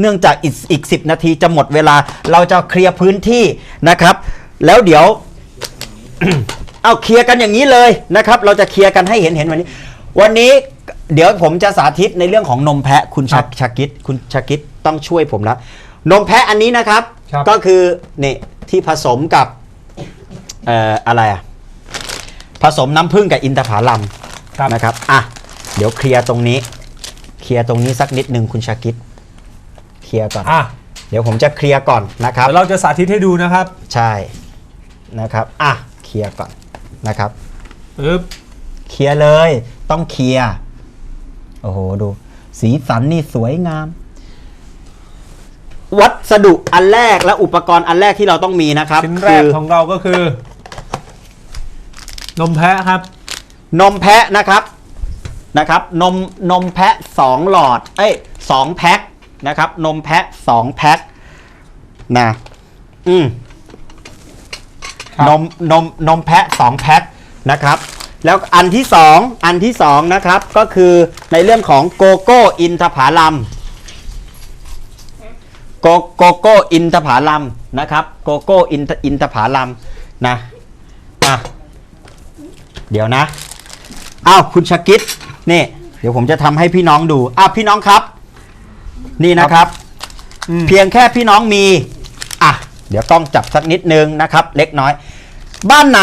เนื่องจากอีกอีกสินาทีจะหมดเวลา เราจะเคลียร์พื้นที่นะครับ แล้วเดี๋ยว เอาเคลียร์กันอย่างนี้เลยนะครับ เราจะเคลียร์กันให้เห็นเห็นวันนี้ วันนี้เดี๋ยวผมจะสาธิตในเรื่องของนมแพะคุณชาครับชากิดคุณชากิดต้องช่วยผมแล้วนมแพะอันนี้นะครับ ครับ ก็คือนี่ที่ผสมกับเอ่ออะไรอะผสมน้ำผึ้งกับอินทผลัม ครับ นะครับ อะ เดี๋ยวเคลียร์ตรงนี้ เคลียร์ตรงนี้สักนิดหนึ่งคุณชากิดเค ลียร์ก่อน อะเดี๋ยวผมจะเคลียร์ก่อนนะครับ เดี๋ยวเราจะสาธิตให้ดูนะครับใช่นะครับ อะเคลียร์ก่อนนะครับ ปึ๊บเคลียร์เลย ต้องเคลียร์โอ้โห ดู สีสันนี่สวยงาม วัสดุอันแรกและอุปกรณ์อันแรกที่เราต้องมีนะครับชิ้นแรกคือของเราก็คือ นมแพะครับ นมแพะนะครับนะครับ นมนมแพะสองหลอด เอ้ยสองแพ็ค นะครับ นมแพะสองแพ็คนะอืมครับนมนมนมแพะสองแพ็คนะครับ แล้วอันที่สองอันที่สองนะครับก็คือในเรื่องของโกโก้อินทผลัมโกโกโก้อินทผลัมนะครับโกโก้อินทอินทผลัมนะอะเดี๋ยวนะอ้าวคุณชากิดนี่ เดี๋ยวผมจะทำให้พี่น้องดูอ้าวพี่น้องครับ นี่นะครับ อืม เพียงแค่พี่น้องมีอะเดี๋ยวกล้องจับสักนิดนึงนะครับ เล็กน้อย บ้านไหน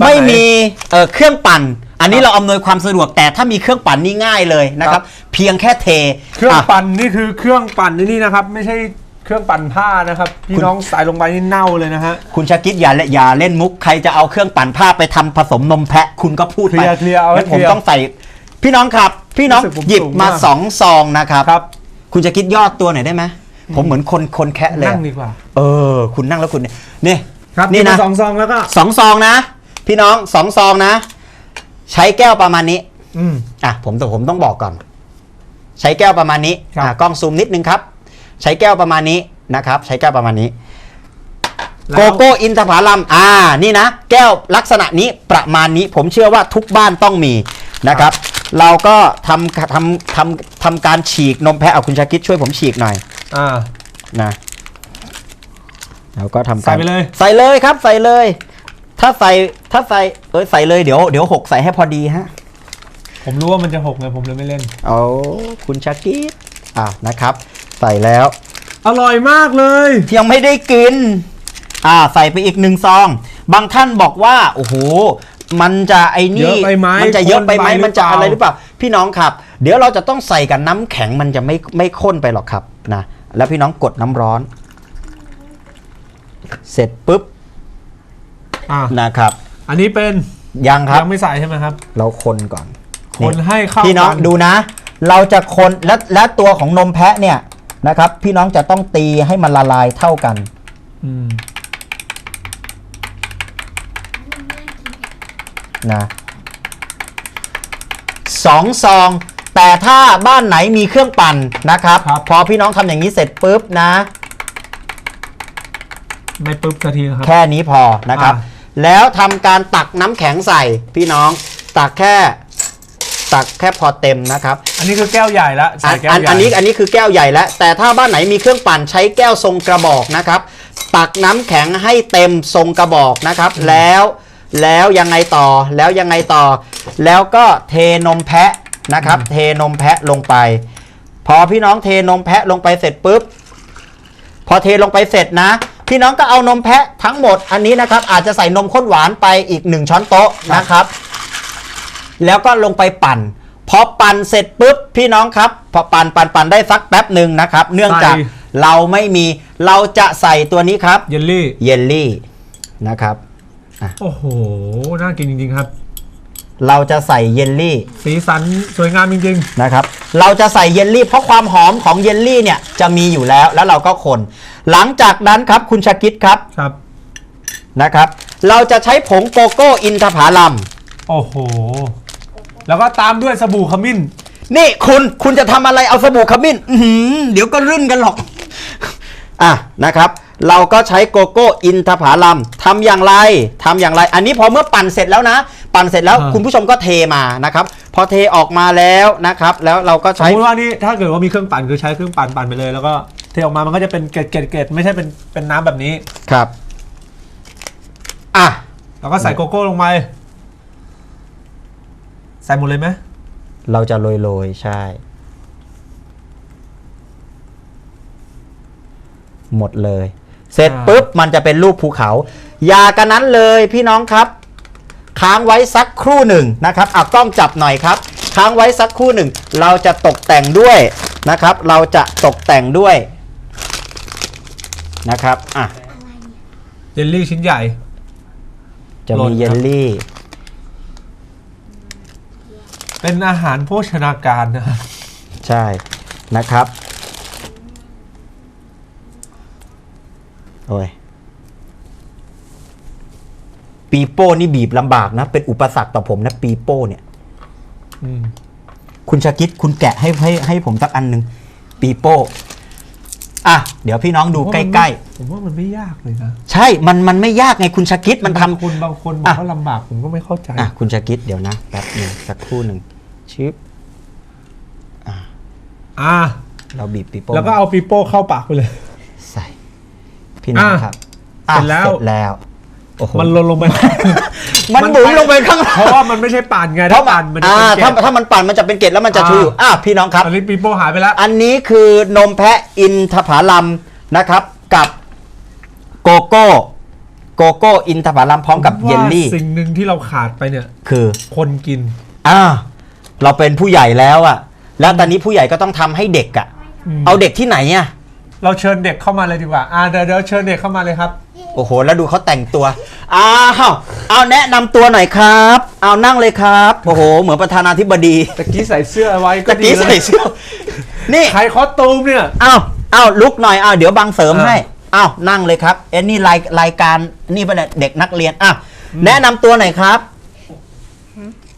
บ้านไหนไม่มีเอ่อเครื่องปั่น อันนี้ครับ เราอำนวยความสะดวกแต่ถ้ามีเครื่องปั่นนี่ง่ายเลยนะคครัรับบเพียงแค่เทเครื่องอะปั่นนี่คือเครื่องปั่นนี่นะครับ ไม่ใช่เครื่องปั่นผ้านะครับ พี่คุณ น้องใส่ลงไปนี่เน่าเลยนะฮะ คุณชากิดอย่าเล่นอย่าเล่นมุกใครจะเอาเครื่องปั่นผ้าไปทำผสมนมแพะคุณก็พูดเคไปลียร์เคลียร์เอาให้งั้นผมเคลียร์ต้องใส่ พี่น้องครับ พี่น้องรู้สึกผมหยิบสูงมามาก สองซองนะครับ ครับ คุณจะคิดยอดตัวหน่อยได้ไหมผมเหมือนคนคนแคะเลยนั่งอะดีกว่า เออ คุณนั่งแล้วคุณเนี่ยนี่ครับนี่หยิบนะมาสองซองแล้วก็สองซองนะ พี่น้องสองซองนะ ใช้แก้วประมาณนี้ อืมอะผมแต่ผมต้องบอกก่อน ใช้แก้วประมาณนี้ครับอะกล้องซูมนิดนึงครับ ใช้แก้วประมาณนี้นะครับ ใช้แก้วประมาณนี้แล้วโกโก้อินทผลัมอ่านี่นะ แก้วลักษณะนี้ประมาณนี้ ผมเชื่อว่าทุกบ้านต้องมีนะครับ เราก็ทำทำทำทำการฉีกนมแพะเอาคุณชาคิดช่วยผมฉีกหน่อยอ่า นะเราก็ทำใส่ไปเลย ใส่เลยครับใส่เลย ถ้าใส่ถ้าใส่เอ้ยใส่เลยเดี๋ยวเดี๋ยวหกใส่ให้พอดีฮะผมรู้ว่ามันจะหกไงผมเลยไม่เล่นเอาคุณชากิดอ่านะครับ ใส่แล้วอร่อยมากเลยยังไม่ได้กิน อ่า ใส่ไปอีกหนึ่งซอง บางท่านบอกว่า โอ้โห มันจะไอ้นี่เยอะไปไหมมันจะเยอะไปไหมข้นไปหรือมันจะอะไรเปล่าหรือเปล่า พี่น้องครับ เดี๋ยวเราจะต้องใส่กับน้ำแข็งมันจะไม่ไม่ข้นไปหรอกครับนะแล้วพี่น้องกดน้ำร้อน เสร็จปุ๊บอ่านะครับ อันนี้เป็นยังครับ ยังไม่ใส่ใช่ไหมครับ เราคนก่อนคนให้เข้าพี่น้องกัดูนะ เราจะคนและและตัวของนมแพะเนี่ยนะครับ พี่น้องจะต้องตีให้มันละลายเท่ากัน อืม นะสองซอง แต่ถ้าบ้านไหนมีเครื่องปั่นนะครับ พอพี่น้องทำอย่างนี้เสร็จปุ๊บนะ ไม่ปุ๊บนาทีนะครับ แค่นี้พอนะครับ อ่ แล้วทำการตักน้ำแข็งใส่พี่น้อง ตักแค่ ตักแค่พอเต็มนะครับ อันนี้คือแก้วใหญ่ละอัใส่นแก้วอันใหญ่อันนี้อันนี้คือแก้วใหญ่แล้ว แต่ถ้าบ้านไหนมีเครื่องปั่นใช้แก้วทรงกระบอกนะครับ ตักน้ำแข็งให้เต็มทรงกระบอกนะครับ แล้ว แล้วยังไงต่อแล้วยังไงต่อ แล้วก็เทนมแพะนะครับ เทนมแพะลงไป พอพี่น้องเทนมแพะลงไปเสร็จปุ๊บ พอเทลงไปเสร็จนะ พี่น้องก็เอานมแพะทั้งหมดอันนี้นะครับ อาจจะใส่นมข้นหวานไปอีกหนึ่งช้อนโต๊ะนะครับ แล้วก็ลงไปปั่นพอปั่นเสร็จปุ๊บพี่น้องครับ พอปั่นปั่นปั่นได้สักแป๊บหนึ่งนะครับ เนื่องจากเราไม่มีเราจะใส่ตัวนี้ครับ เยลลี่ เยลลี่นะครับ โอ้โห น่ากินจริงๆครับ เราจะใส่เยลลี่สีสันสวยงามจริงนะครับ เราจะใส่เยลลี่ เพราะความหอมของเยลลี่เนี่ยจะมีอยู่แล้วแล้วเราก็คน หลังจากนั้นครับคุณชากิดครับๆ ครับ นะครับ เราจะใช้ผงโกโก้อินทผลัม โอ้โห แล้วก็ตามด้วยสบู่ขมิ้น นี่คุณคุณจะทำอะไรเอาสบู่ขมิ้นอื้อหือเดี๋ยวก็รื่นกันหรอก อะนะครับ เราก็ใช้โกโก้อินทผลัมทำอย่างไรทำอย่างไร อันนี้พอเมื่อปั่นเสร็จแล้วนะ ปั่นเสร็จแล้วอ่า คุณผู้ชมก็เทมานะครับพอเทออกมาแล้วนะครับ แล้วเราก็สมใช้ มติว่านี่ถ้าเกิดว่ามีเครื่องปั่นคือใช้เครื่องปั่นปั่นไปเลย แล้วก็เทออกมามันก็จะเป็นเกล็ดเกล็ดเกล็ดไม่ใช่เป็นเป็นน้ำแบบนี้ ครับอะ แล้วก็ใส่โกโก้ลงไปใส่หมดเลยไหมเราจะโรยๆใช่ หมดเลย เสร็จปุ๊บมันจะเป็นรูปภูเขา อย่ากันนั้นเลยพี่น้องครับ ค้างไว้สักครู่หนึ่งนะครับอะกล้องจับหน่อยครับ ค้างไว้สักครู่หนึ่ง เราจะตกแต่งด้วยนะครับ เราจะตกแต่งด้วยนะครับอะเยลลี่ชิ้นใหญ่ จะโรมียครับเยลลี่ เป็นอาหารโภชนาการนะครับใช่นะครับ โอ้ยปีโป้นี่บีบลำบากนะ เป็นอุปสรรคต่อผมนะ ปีโป้เนี่ย อืม คุณชาคิดคุณแกะให้ให้ให้ผมสักอันหนึ่งปีโป้อะ เดี๋ยวพี่น้องดูใกล้ผมว่ามันไม่ยากเลยนะๆ ใช่ มันมันไม่ยากไงคุณชาคิดมันทำ บางคนบางคนบอกอะ ว่าลำบากผมก็ไม่เข้าใจ อะคุณชาคิดเดี๋ยวนะแป๊บหนึงสักครู่หนึ่งชิปอ่าเราบีบปีโป้แล้วก็เอาปีโป้เข้าปากไปเลยใส่ พี่น้องอะครับอะเสร็จแล้ว เสร็จแล้วโอ้โหมันลนลงไป มันบุ๋มลงไปข้างล่างเพราะว่ามันไม่ใช่ปั่นไงเพถ้าราะปั่นมันจะอ่าเป็นเกล็ถ้าด ถ้ามันปั่นมันจะเป็นเกล็ดแล้วมันจะชูอยู่อ่าอะพี่น้องครับตอนนี้ปีโป้หายไปแล้ว อันนี้คือนมแพะอินทผลัมนะครับกับโกโก้โกโก้อินทผลัมพร้อมกับเยลลี่ว่าสิ่งหนึ่งที่เราขาดไปเนี่ย คือคนกิน อ่าเราเป็นผู้ใหญ่แล้วอะแล้วตอนนี้ผู้ใหญ่ก็ต้องทำให้เด็กอะอืม เอาเด็กที่ไหนอะ เราเชิญเด็กเข้ามาเลยดีกว่าอ่าเดี๋ยวเดี๋ยวเชิญเด็กเข้ามาเลยครับ โอ้โห แล้วดูเขาแต่งตัวอ้าวเอาแนะนำตัวหน่อยครับ เอานั่งเลยครับโอ้โห เหมือนประธานาธิบดีตะกี้ใส่เสื้อไว้ก็ตะดีกี้เลใส่ยเสื้อนี่ใครคอสตูมเนี่ยอ้าวอ้าวลุกหน่อยอ้าวเดี๋ยวบังเสริมอ่า ให้อ้าวนั่งเลยครับเอ็นนี่รายรายการนี่เป็นเด็กนักเรียนอ้าวแนะนำตัวหน่อยครับ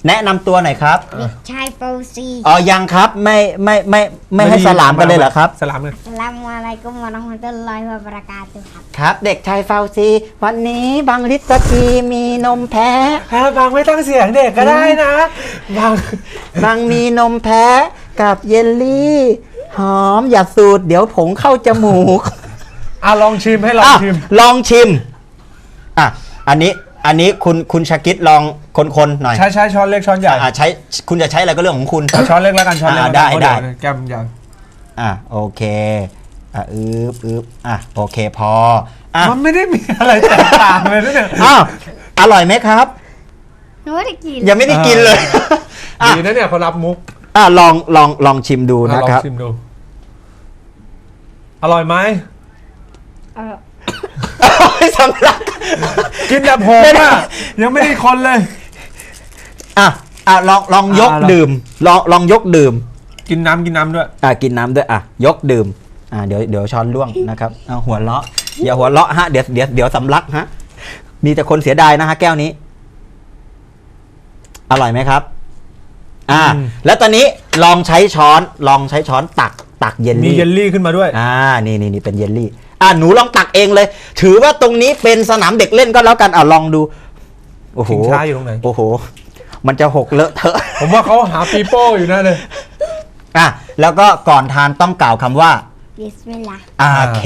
แนะนำตัวหน่อยครับเด็กชายโฟซีอ๋อยังครับไม่ไม่ไม่ไม่ให้สลามกันเลยเหรอครับ สลามเลยสลามอะลัยกุมวะเราะห์มะตุลลอฮิวะบะเราะกาตุฮ์ครับ ครับ เด็กชายฟาวซี วันนี้บางลิสกีมีนมแพะบางไม่ตั้งเสียงเด็กก็ได้นะบาง บางมีนมแพะกับเยลลี่ หอมอย่าสูดเดี๋ยวผงเข้าจมูกอะลองชิมให้ลองอะชิม ลองชิมอะอันนี้ อันนี้คุณคุณชากิดลองคนๆหน่อยใช้ใช้ช้อนเล็กช้อนใหญ่อะใช้คุณจะใช้อะไรก็เรื่องของคุณ เอาช้อนเล็กแล้วกันช้อนเล็กอ่าแล้วกันได้ เพราะได้เยวแก้มใหญ่อะโอเคอะอึบอึบอะโอเคพออะมันไม่ได้มีอะไรแตกต่างเลยนะเนี่ย อ้าวอร่อยไหมครับ หนูไม่ได้กินยังไม่ได้กินเลยอะดีนะเนี่ยเขารับมุกอะลองลองลองชิมดูอะนะลองครับ ชิมดู อร่อยไหม เออ สำลัก กินแบบผมไม่ได้อะยังไม่ได้คนเลย อะอะลองลองยกอะลอง ดื่มลองลองยกดื่ม กินน้ำกินน้ำด้วย อะกินน้ำด้วยอะยกดื่มอะเดี๋ยวเดี๋ยวช้อนล่วงนะครับเอาหัวเราะอย่าหัวเราะฮะเดี๋ยวเดี๋ยวเดี๋ยวสำลักฮะมีแต่คนเสียดายนะฮะแก้วนี้ อร่อยไหมครับ อ่า อืม แล้วตอนนี้ลองใช้ช้อนลองใช้ช้อนตักตักเยลมีลี่เยลลี่ขึ้นมาด้วย อ่านี่นี่นี่เป็นเยลลี่ อ่าหนูลองตักเองเลย ถือว่าตรงนี้เป็นสนามเด็กเล่นก็แล้วกันอ่าลองดูโอ้โหชิงช้าอยู่ตรงไหน โอ้โห มันจะหกเลอะเทอะผมว่าเขาหาปีโป้อยู่นะเลยอะแล้วก็ก่อนทานต้องกล่าวคำว่า บิสมิลลาห์โอเค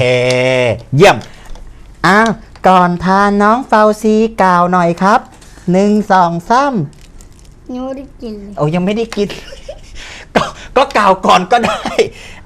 เยี่ยมอ้าวก่อนทานน้องเฟาซีกล่าวหน่อยครับหนึ่งสองสามหนูไม่ได้กินเลย โอ้ยังไม่ได้กิน ก็ก็กล่าวก่อนก็ได้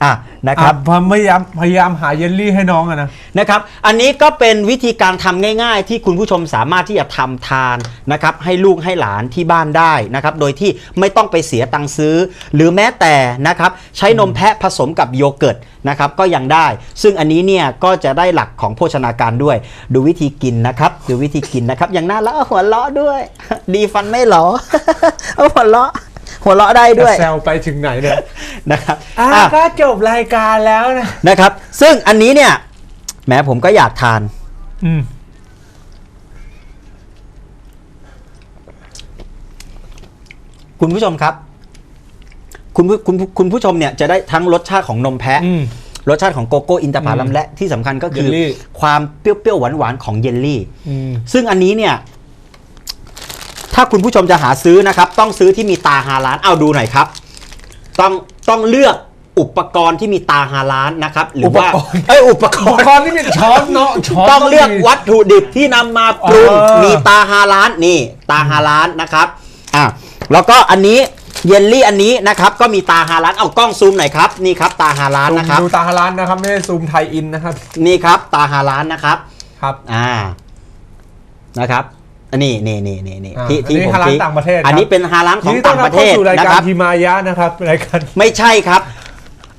อะนะครับ อะพยายามพยายามหาเยลลี่ให้น้องอะนะ นะครับ อันนี้ก็เป็นวิธีการทำง่ายๆ ที่คุณผู้ชมสามารถที่จะทำทานนะครับให้ลูกให้หลานที่บ้านได้นะครับ โดยที่ไม่ต้องไปเสียตังค์ซื้อ หรือแม้แต่นะครับใช้นมแพะผสมกับโยเกิร์ตนะครับก็ยังได้ ซึ่งอันนี้เนี่ยก็จะได้หลักของโภชนาการด้วย ดูวิธีกินนะครับ ดูวิธีกินนะครับอย่างน่ารักเอาหัวเราะด้วย ดีฟันไม่หรอ เอาหัวเราะ หัวเราะได้ด้วยจะแซวไปถึงไหนเนี่ยนะครับอะอะก็จบรายการแล้วนะนะครับ ซึ่งอันนี้เนี่ยแหม้ผมก็อยากทาน อืมคุณผู้ชมครับ คุณผู้คุณผู้คุณผู้ชมเนี่ยจะได้ทั้งรสชาติของนมแพะ อืม รสชาติของโกโก้อินทผลัมอืมและที่สำคัญก็คือ เยลลี่ ความเปรี้ยวๆหวานๆของเยลลี่ อืม ซึ่งอันนี้เนี่ย ถ้าคุณผู้ชมจะหาซื้อนะครับ ต้องซื้อที่มีตาฮาลานเอาดูหน่อยครับ ต้องต้องเลือกอุปกรณ์ที่มีตาฮาลานนะครับ หรือว่าอุปกรณ์เอ้ยอุปกอุปรณ์ กรณ์นี่มีช้อนเนาะช้อนต้องเลือกมี วัตถุดิบที่นำมาปรุง เออ มีตาฮาลานนี่ตาฮาลานนะครับอะแล้วก็อันนี้เยลลี่อันนี้นะครับ ก็มีตาฮาลานเอากล้องซูมหน่อยครับนี่ครับตาฮาลานซูมนะครับ ดูตาฮาร้านนะครับ ไม่ได้ซูมไทยอินนะครับ นี่ครับตาฮาลานนะครับ ครับ อ่านะครับ อันนี้นี่นี่นี่นี่อ่าที่ที่อันนี้ผมฮาลาลชี้ต่างประเทศครับอันนี้เป็นฮาลานของนี่ต้อต่างนประเทศสู่รายนะกาครรับทีมายะนะครับรายการไม่ใช่ครับ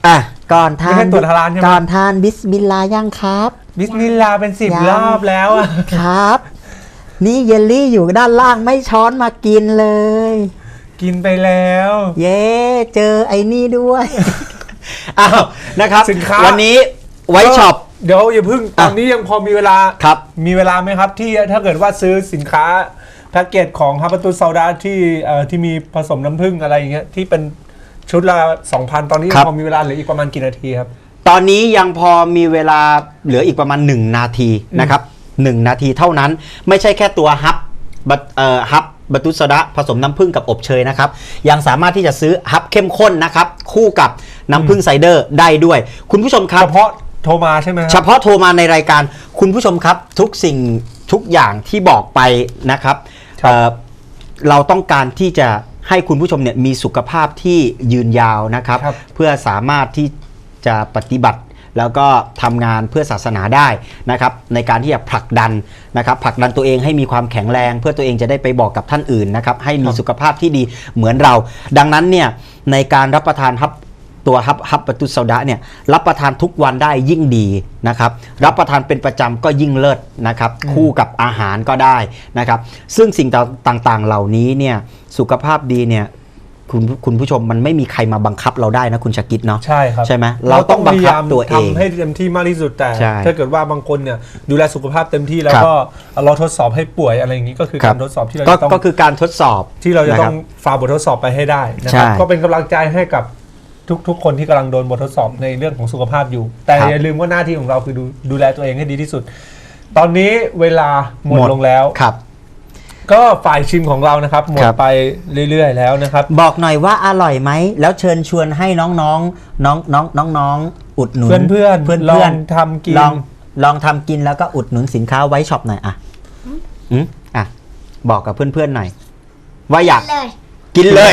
อะก่อนทาไม่นใช่ตรวจฮาลาลใช่ไหมก่อนทานบิสมิลลาห์ยังครับ บิสมิลลาห์เป็นสิบยังรอบแล้วอะครับ นี่เยลลี่อยู่ด้านล่างไม่ช้อนมากินเลย กินไปแล้ว เย้เจอไอ้นี่ด้วยอ้าวนะครับสินค้าวันนี้ไว้ช็อป เดี๋ยวอย่าเพึ่งตอนนี้ยังพอมีเวลาครับมีเวลาไหมครับ ที่ถ้าเกิดว่าซื้อสินค้าแพ็กเกจของฮับปตุซาดาที่เอ่อที่มีผสมน้ำผึ้งอะไรอย่างเงี้ยที่เป็นชุดละ2,000 ตอนนี้ครับ พอมีเวลาเหลืออีกประมาณกี่นาทีครับ ตอนนี้ยังพอมีเวลาเหลืออีกประมาณ 1 นาทีนะครับ1นาทีเท่านั้นไม่ใช่แค่ตัวฮับบัตเอ่อฮับบัตตุสดะผสมน้ำผึ้งกับอบเชยนะครับ ยังสามารถที่จะซื้อฮับเข้มข้นนะครับ คู่กับน้ำผึ้งไซเดอร์ได้ด้วย คุณผู้ชมครับ เฉพาะ โทรมาใช่ไหมคเฉรับ พาะโทรมาในรายการคุณผู้ชมครับทุกสิ่งทุกอย่างที่บอกไปนะครับครับ เอ่อเราต้องการที่จะให้คุณผู้ชมเนี่ยมีสุขภาพที่ยืนยาวนะครับ ครับเพื่อสามารถที่จะปฏิบัติ แล้วก็ทำงานเพื่อศาสนาได้นะครับ ในการที่จะผลักดันนะครับผลักดันตัวเองให้มีความแข็งแรง เพื่อตัวเองจะได้ไปบอกกับท่านอื่นนะครับ ให้มีสุขภาพที่ดีเหมือนเรา ดังนั้นเนี่ยในการรับประทานฮับ ตัวฮับฮับปะตุสซาดะเนี่ยรับประทานทุกวันได้ยิ่งดีนะครับรับประทานเป็นประจำก็ยิ่งเลิศนะครับคู่กับอาหารก็ได้นะครับซึ่งสิ่งต่างๆเหล่านี้เนี่ยสุขภาพดีเนี่ยคุณคุณผู้ชมมันไม่มีใครมาบังคับเราได้นะคุณชากิดเนาะใช่ครับใช่ไหมเราต้องบังคับตัวเองทำให้เต็มที่มากที่สุดแต่ใช่ถ้าเกิดว่าบางคนเนี่ยดูแลสุขภาพเต็มที่แล้วครับก็เราทดสอบให้ป่วยอะไรอย่างนี้ก็คือครักาบรทดสอบที่เราก็จะต้องก็คือการทดสอบที่เราจะนคต้บองฝ่าบททดสอบไปให้ได้นะครับใช่ก็เป็นกำลังใจให้กับ ทุกๆ คนที่กำลังโดนบททดสอบในเรื่องของสุขภาพอยู่ แต่ครับอย่าลืมว่าหน้าที่ของเราคือดูดูแลตัวเองให้ดีที่สุด ตอนนี้เวลาหมดหมด ลงแล้ว ครับ ก็ฝ่ายชิมของเรานะครับ หมดครับ ไปเรื่อยๆแล้วนะครับ บอกหน่อยว่าอร่อยไหม แล้วเชิญชวนให้น้องๆ น้องน้องน้องน้องๆอุดหนุนเพื่อนๆเพื่อนลเพื่ออนงทำกิน ลองลองทำกินแล้วก็อุดหนุนสินค้าไว้ช็อปหน่อยอะอืมอะ บอกกับเพื่อนๆหน่อยว่าอยาก เลย กินเลย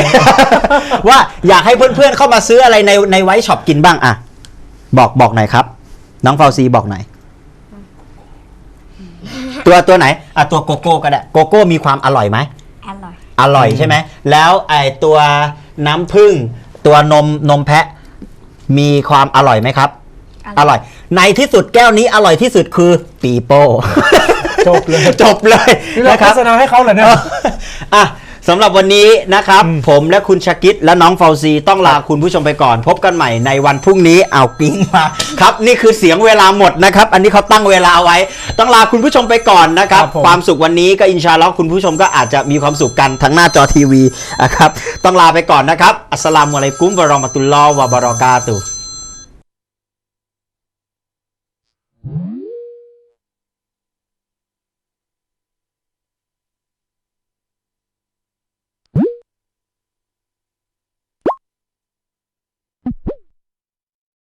ว่าอยากให้เพื่อนๆเข้ามาซื้ออะไรในในไว้ช็อปกินบ้างอะ บอกบอกหน่อยครับ น้องฟาวซีบอกหน่อย ตัวตัวไหนอะตัวโกโก้ก็ได้โกโก้มีความอร่อยไหมอร่อย อร่อยใช่ไหมแล้วไอตัวน้ำผึ้งตัวนมนมแพะ มีความอร่อยไหมครับ อร่อยอร่อยในที่สุดแก้วนี้อร่อยที่สุดคือปีโป้จบเลยจบเลยนี่เรานะคโฆรับ ษณาให้เขาเหรอเนี่ย อะ สำหรับวันนี้นะครับอืมผมและคุณชากิดและน้องฟาวซีต้องลาคุณผู้ชมไปก่อน พบกันใหม่ในวันพรุ่งนี้เอากริ้งมาครับ นี่คือเสียงเวลาหมดนะครับ อันนี้เขาตั้งเวลาไว้ ต้องลาคุณผู้ชมไปก่อนนะครับ ครับผมความสุขวันนี้ก็อินชาอัลลอฮ์คุณผู้ชมก็อาจจะมีความสุขกันทั้งหน้าจอทีวีนะครับต้องลาไปก่อนนะครับอัสสลามุอะลัยกุมวะเราะมะตุลลอฮ์วะบะเราะกาตุฮ์